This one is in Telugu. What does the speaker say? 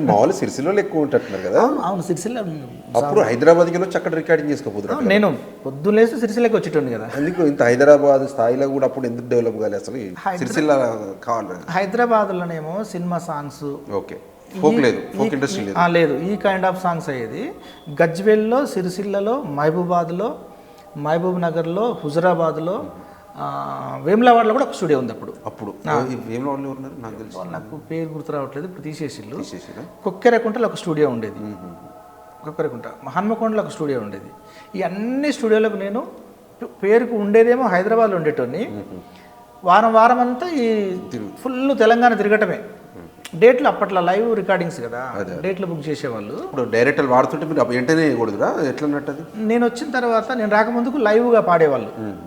మామూలు సిరిసిల్లో ఎక్కువ ఉంటున్నారు కదా. అవును సిరిసిల్ల అప్పుడు హైదరాబాద్కి వచ్చి అక్కడ రికార్డింగ్ చేసుకోపోతున్నారు నేను పొద్దున్న లేస్తే సిరిసిల్లకి వచ్చేటోండి కదా. అందుకు ఇంత హైదరాబాద్ స్థాయిలో కూడా అప్పుడు ఎందుకు డెవలప్ కాలేదు అసలు సిరిసిల్ల కావాలి? హైదరాబాద్లోనేమో సినిమా సాంగ్స్. ఓకే. ఫోక్ లేదు ఫోక్ ఇండస్ట్రీ లేదు. లేదు. ఈ కైండ్ ఆఫ్ సాంగ్స్ అయ్యేది గజ్వేల్లో సిరిసిల్లలో మహబూబాద్లో మహబూబ్ నగర్లో హుజరాబాద్లో వేములవాడలో కూడా ఒక స్టూడియో ఉంది అప్పుడు. అప్పుడు. వాళ్ళు ఉన్నారు నాకు తెలిసి. నాకు పేరు గుర్తు రావట్లేదు ఇప్పుడు తీసేసిల్లు? కొక్కెరకుంటలో ఒక స్టూడియో ఉండేది. కొక్కెరకుంట హన్మకొండలో ఒక స్టూడియో ఉండేది. ఈ అన్ని స్టూడియోలకు నేను పేరుకు ఉండేదేమో హైదరాబాద్లో ఉండేటోని వారం వారం అంతా ఈ ఫుల్ తెలంగాణ తిరగటమే. డేట్లు అప్పట్లో లైవ్ రికార్డింగ్స్ కదా డేట్లు బుక్ చేసేవాళ్ళు. ఇప్పుడు డైరెక్టర్ వాడుతుంటే మీరు వెంటనే ఎట్లా నేను వచ్చిన తర్వాత నేను రాకముందుకు లైవ్గా పాడేవాళ్ళు.